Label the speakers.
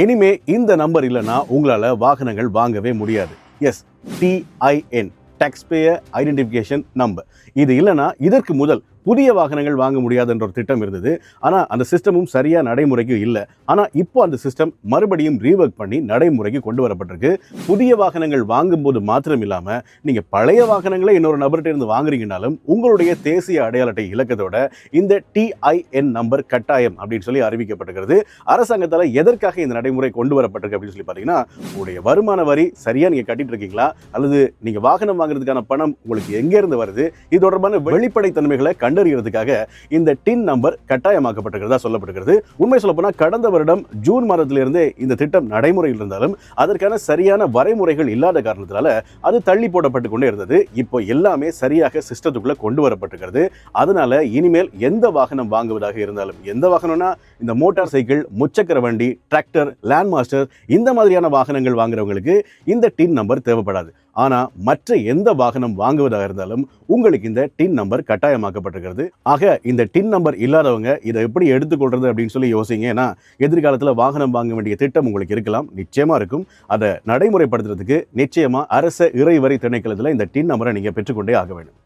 Speaker 1: இனிமே இந்த நம்பர் இல்லைன்னா உங்களால் வாகனங்கள் வாங்கவே முடியாது. Yes TIN taxpayer identification number இது இல்லைன்னா இதற்கு முதல் புதிய வாகனங்கள் வாங்க முடியாதுன்ற ஒரு திட்டம் இருந்தது. ஆனால் அந்த சிஸ்டமும் சரியாக நடைமுறைக்கு இல்லை. ஆனால் இப்போ அந்த சிஸ்டம் மறுபடியும் ரீவர்க் பண்ணி நடைமுறைக்கு கொண்டு வரப்பட்டிருக்கு. புதிய வாகனங்கள் வாங்கும்போது மாத்திரம் இல்லாமல் நீங்கள் பழைய வாகனங்களை இன்னொரு நபர்கிட்ட இருந்து வாங்குறீங்கனாலும் உங்களுடைய தேசிய அடையாள அட்டை இலக்கத்தோட இந்த டிஐஎன் நம்பர் கட்டாயம் அப்படின்னு சொல்லி அறிவிக்கப்பட்டிருக்கிறது. அரசாங்கத்தால் எதற்காக இந்த நடைமுறை கொண்டு வரப்பட்டிருக்கு அப்படின்னு சொல்லி பார்த்தீங்கன்னா உங்களுடைய வருமான வரி சரியாக நீங்கள் கட்டிட்டு இருக்கீங்களா அல்லது நீங்கள் வாகனம் வாங்குறதுக்கான பணம் உங்களுக்கு எங்கேருந்து வருது? இது தொடர்பான வெளிப்படைத்தன்மைகளை கண்டறியறதுக்காக இந்த டின் நம்பர் கட்டாயமாக்கப்பட்டிருக்கிறதா சொல்லப்படுகிறது. உண்மை சொல்லப்போனால் கடந்த வருடம் ஜூன் மாதத்திலிருந்தே இந்த திட்டம் நடைமுறையில் இருந்தாலும் அதற்கான சரியான வரைமுறைகள் இல்லாத காரணத்தினால அது தள்ளி போடப்பட்டு கொண்டே இருந்தது. இப்போ எல்லாமே சரியாக சிஸ்டத்துக்குள்ள கொண்டு வரப்பட்டிருக்கிறது. அதனால இனிமேல் எந்த வாகனம் வாங்குவதாக இருந்தாலும் எந்த வாகனம்னா இந்த மோட்டார் சைக்கிள் முச்சக்கர வண்டி டிராக்டர் லேண்ட் மாஸ்டர் இந்த மாதிரியான வாகனங்கள் வாங்குறவங்களுக்கு இந்த டின் நம்பர் தேவைப்படாது. ஆனால் மற்ற எந்த வாகனம் வாங்குவதாக இருந்தாலும் உங்களுக்கு இந்த டின் நம்பர் கட்டாயமாக்கப்பட்டிருக்கிறது. ஆக இந்த டின் நம்பர் இல்லாதவங்க இதை எப்படி எடுத்துக்கொள்றது அப்படின்னு சொல்லி யோசிங்க. ஏன்னா எதிர்காலத்தில் வாகனம் வாங்க வேண்டிய திட்டம் உங்களுக்கு இருக்கலாம். நிச்சயமாக இருக்கும். அதை நடைமுறைப்படுத்துறதுக்கு நிச்சயமாக அரச இறைவரி திணைக்களத்தில் இந்த டின் நம்பரை நீங்கள் பெற்றுக்கொண்டே ஆக வேண்டும்.